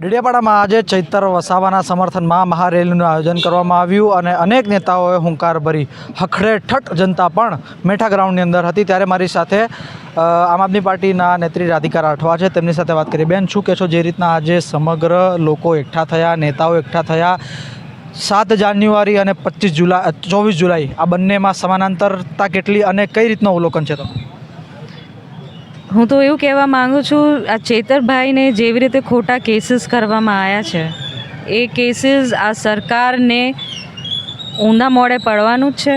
ડેડિયાપાડામાં આજે ચૈતર વસાવાના સમર્થનમાં મહારેલીનું આયોજન કરવામાં આવ્યું અને અનેક નેતાઓએ હુંકાર ભરી હખડે ઠઠ જનતા પણ મેઠા ગ્રાઉન્ડની અંદર હતી. ત્યારે મારી સાથે આમ આદમી પાર્ટીના નેત્રી રાધિકા રાઠવા છે. તેમની સાથે વાત કરી. બેન, શું કહેશો જે રીતના આજે સમગ્ર લોકો એકઠા થયા, નેતાઓ એકઠા થયા? સાત જાન્યુઆરી અને પચીસ જુલાઈ, ચોવીસ જુલાઈ આ બંનેમાં સમાનાંતરતા કેટલી અને કઈ રીતનું અવલોકન છે તો? હું તો એવું કહેવા માંગુ છું, આ ચેતરભાઈને જેવી રીતે ખોટા કેસીસ કરવામાં આવ્યા છે, એ કેસીસ આ સરકારને ઊંધા મોડે પડવાનું જ છે.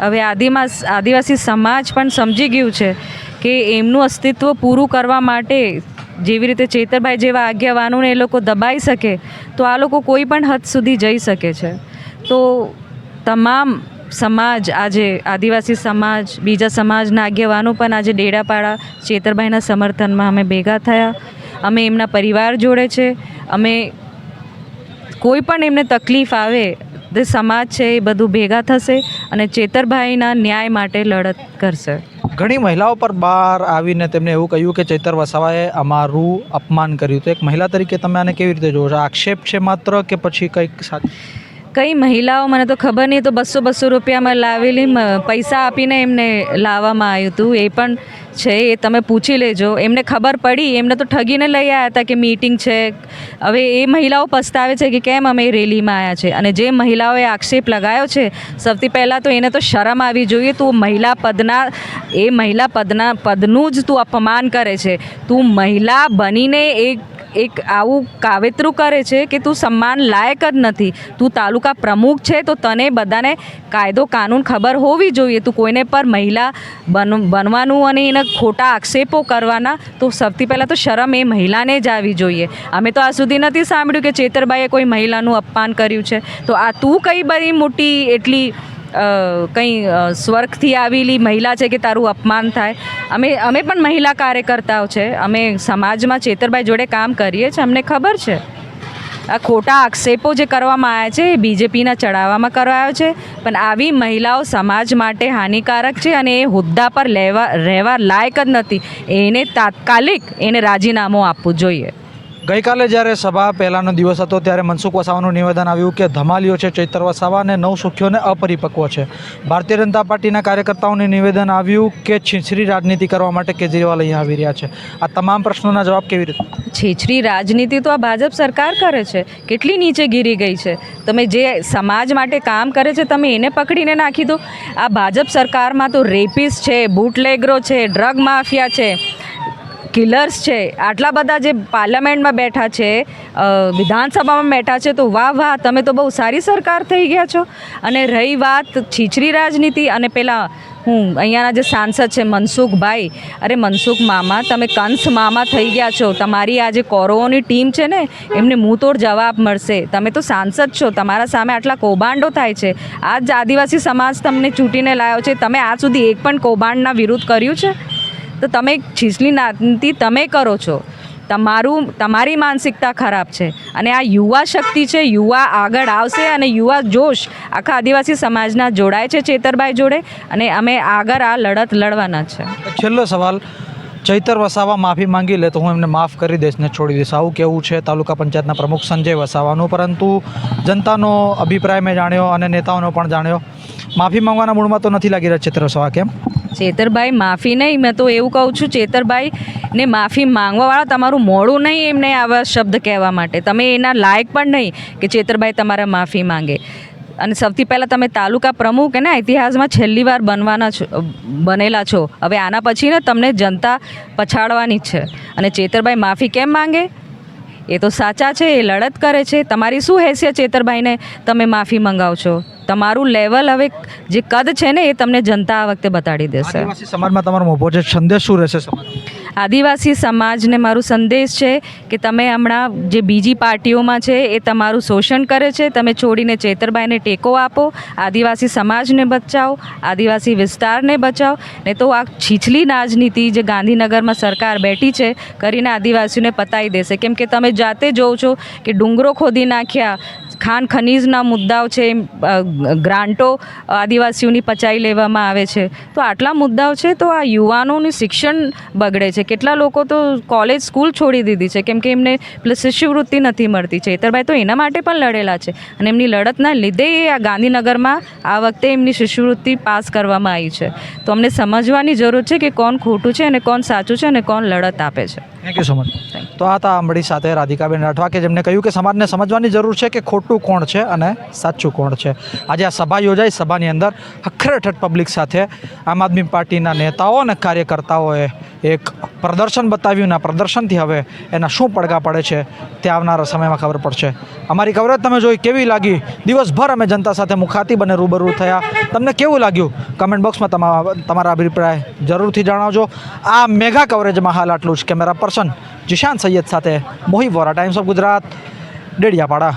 હવે આદિમાસ આદિવાસી સમાજ પણ સમજી ગયું છે કે એમનું અસ્તિત્વ પૂરું કરવા માટે જેવી રીતે ચેતરભાઈ જેવા આજ્ઞાવાનોને એ લોકો દબાઈ શકે, તો આ લોકો કોઈ પણ હદ સુધી જઈ શકે છે. તો તમામ સમાજ, આજે આદિવાસી સમાજ, બીજા સમાજના આગેવાનો પણ આજે ડેડાપાડા ચેતરભાઈના સમર્થનમાં અમે ભેગા થયા. અમે એમના પરિવાર જોડે છે. અમે કોઈ પણ એમને તકલીફ આવે, તે સમાજ છે એ બધું ભેગા થશે અને ચેતરભાઈના ન્યાય માટે લડત કરશે. ઘણી મહિલાઓ પર બહાર આવીને તેમને એવું કહ્યું કે ચેતર વસાવાએ અમારું અપમાન કર્યું તો એક મહિલા તરીકે તમે આને કેવી રીતે જોવો છો? આક્ષેપ છે માત્ર કે પછી કંઈક સાચું કઈ મહિલાઓ, મને તો ખબર નહીં, તો બસો બસો રૂપિયામાં લાવેલી પૈસા આપીને એમને લાવવામાં આવ્યું હતું. એ પણ છે, એ તમે પૂછી લેજો. એમને ખબર પડી, એમને તો ઠગીને લઈ આવ્યા હતા કે મીટિંગ છે. હવે એ મહિલાઓ પસ્તાવે છે કે કેમ અમે રેલીમાં આવ્યા છે? અને જે મહિલાઓએ આક્ષેપ લગાવ્યો છે, સૌથી પહેલાં તો એને તો શરમ આવી જોઈએ. તું મહિલા પદના, એ મહિલા પદના, પદનું જ તું અપમાન કરે છે. તું મહિલા બનીને એક એક આવું કાવેતરું કરે છે કે તું સન્માન લાયક જ નથી. તું તાલુકા પ્રમુખ છે તો તને બધાને કાયદો કાનૂન ખબર હોવી જોઈએ. તું કોઈને પર મહિલા બન, બનવાનું અને એને ખોટા આક્ષેપો કરવાના તો સૌથી પહેલાં તો શરમ એ મહિલાને જ આવી જોઈએ. અમે તો આ સુધી નથી સાંભળ્યું કે ચેતરબાઈએ કોઈ મહિલાનું અપમાન કર્યું છે. તો આ તું કઈ બધી મોટી એટલી કંઈ સ્વર્ગથી આવેલી મહિલા છે કે તારું અપમાન થાય? અમે અમે પણ મહિલા કાર્યકર્તાઓ છે. અમે સમાજમાં ચેતરભાઈ જોડે કામ કરીએ છીએ. અમને ખબર છે. આ ખોટા આક્ષેપો જે કરવામાં આવ્યા છે એ બીજેપીના ચડાવવામાં કરાયો છે. પણ આવી મહિલાઓ સમાજ માટે હાનિકારક છે અને એ હોદ્દા પર લેવા, રહેવા લાયક જ નથી. એને તાત્કાલિક એને રાજીનામું આપવું જોઈએ. ગઈકાલે જ્યારે સભા પહેલાંનો દિવસ હતો, ત્યારે મનસુખ વસાવાનું નિવેદન આવ્યું કે ધમાલીઓ છે ચૈતર વસાવા અને નવ સુખ્યોને અપરિપક્વ છે. ભારતીય જનતા પાર્ટીના કાર્યકર્તાઓને નિવેદન આવ્યું કે છીછરી રાજનીતિ કરવા માટે કેજરીવાલ અહીંયા આવી રહ્યા છે. આ તમામ પ્રશ્નોના જવાબ કેવી રીતે? છીછરી રાજનીતિ તો આ ભાજપ સરકાર કરે છે. કેટલી નીચે ગીરી ગઈ છે? તમે જે સમાજ માટે કામ કરે છે, તમે એને પકડીને નાખી દો. આ ભાજપ સરકારમાં તો રેપિસ છે, બુટલેગરો છે, ડ્રગ માફિયા છે. કિલર્સ છે. આટલા બધા જે પાર્લામેન્ટમાં બેઠા છે વિધાનસભામાં બેઠા છે, તો વાહ વાહ, તમે તો બહુ સારી સરકાર થઈ ગયા છો. અને રહી વાત છીછરી રાજનીતિ અને પેલા હું અહીંયાના જે સાંસદ છે મનસુખભાઈ, અરે મનસુખ મામા, તમે કંસ મામા થઈ ગયા છો. તમારી આ જે કૌરવોની ટીમ છે ને, એમને મુંહતોડ જવાબ મળશે. તમે તો સાંસદ છો, તમારા સામે આટલા કૌભાંડો થાય છે. આ જ આદિવાસી સમાજ તમને ચૂંટીને લાવ્યો છે. તમે આજ સુધી એક પણ કૌભાંડના વિરુદ્ધ કર્યું છે? તો તમે છીછલી નાતી તમે કરો છો. તમારું, તમારી માનસિકતા ખરાબ છે. અને આ યુવા શક્તિ છે, યુવા આગળ આવશે અને યુવા જોશ આખા આદિવાસી સમાજના જોડાય છે ચેતરભાઈ જોડે અને અમે આગળ આ લડત લડવાના છે. છેલ્લો સવાલ, ચૈતર વસાવા માફી માંગી લે તો હું એમને માફ કરી દઈશ ને છોડી દઈશ. આવું કેવું છે? તાલુકા પંચાયતના પ્રમુખ સંજય વસાવાનું. પરંતુ જનતાનો અભિપ્રાય મેં જાણ્યો અને નેતાઓનો પણ જાણ્યો. માફી માંગવાના મૂળમાં તો નથી લાગી રહ્યા ચૈતર વસાવા, કેમ? ચેતરભાઈ, માફી નહીં, મેં તો એવું કહું છું, ચેતરભાઈ ને માફી માંગવાવાળા તમારું મોડું નહીં એમને આવા શબ્દ કહેવા માટે. તમે એના લાયક પણ નહીં કે ચેતરભાઈ તમારા માફી માંગે. અને સૌથી પહેલાં તમે તાલુકા પ્રમુખ એના ઇતિહાસમાં છેલ્લી વાર બનવાના છો, બનેલા છો. હવે આના પછી ને તમને જનતા પછાડવાની જ છે. અને ચેતરભાઈ માફી કેમ માંગે? એ તો સાચા છે, એ લડત કરે છે. તમારી શું હેસિયત ચેતરભાઈને તમે માફી મંગાવશો? તમારું લેવલ હવે જે કદ છે ને એ તમને જનતા આ વખતે બતાડી દેશે. સમાજમાં તમારો મોભો છે સંદેશ શું રહેશે સમાજ આદિવાસી સમાજને મારું સંદેશ છે કે તમે હમણાં જે બીજી પાર્ટીઓમાં છે એ તમારું શોષણ કરે છે, તમે છોડીને ચેતરભાઈને ટેકો આપો, આદિવાસી સમાજને બચાવો, આદિવાસી વિસ્તારને બચાવો. ને તો આ છીછલી રાજનીતિ જે ગાંધીનગરમાં સરકાર બેઠી છે, કરીને આદિવાસીઓને પતાવી દેશે. કેમ કે તમે જાતે જોવો છો કે ડુંગરો ખોદી નાખ્યા, ખાન ખનીજના મુદ્દાઓ છે ગ્રાન્ટો આદિવાસીઓની પચાવી લેવામાં આવે છે. તો આટલા મુદ્દાઓ છે, તો આ યુવાનોનું શિક્ષણ બગડે છે. કેટલા લોકો તો કોલેજ સ્કૂલ છોડી દીધી છે, કેમ કે એમને શિષ્યવૃત્તિ નથી મળતી ચેતરભાઈ તો એના માટે પણ લડેલા છે અને એમની લડતના લીધે આ ગાંધીનગરમાં આ વખતે એમની શિષ્યવૃત્તિ પાસ કરવામાં આવી છે. તો અમને સમજવાની જરૂર છે કે કોણ ખોટું છે અને કોણ સાચું છે અને કોણ લડત આપે છે. થેન્ક યુ સો મચ તો આ હતા અમારી સાથે રાધિકાબેન રાઠવા કે જેમણે કહ્યું કે સમાજને સમજવાની જરૂર છે કે ખોટું કોણ છે અને સાચું કોણ છે. આજે આ સભા યોજાઈ સભાની અંદર હખરેઠઠ પબ્લિક સાથે આમ આદમી પાર્ટીના નેતાઓ અને કાર્યકર્તાઓએ એક પ્રદર્શન બતાવ્યું આ પ્રદર્શનથી હવે એના શું પડઘા પડે છે તે આવનારા સમયમાં ખબર પડશે. અમારી કવરેજ તમે જોઈ કેવી લાગી? દિવસભર અમે જનતા સાથે મુખાતી બને રૂબરૂ થયા. તમને કેવું લાગ્યું? કમેન્ટ બોક્સમાં તમારા તમારા અભિપ્રાય જરૂરથી જણાવજો. આ મેગા કવરેજમાં હાલ આટલું જ. કેમેરા પર્સન જીશાન સૈયદ સાથે મોહી વોરા ટાઈમ્સ ઓફ ગુજરાત ડેડિયાપાડા.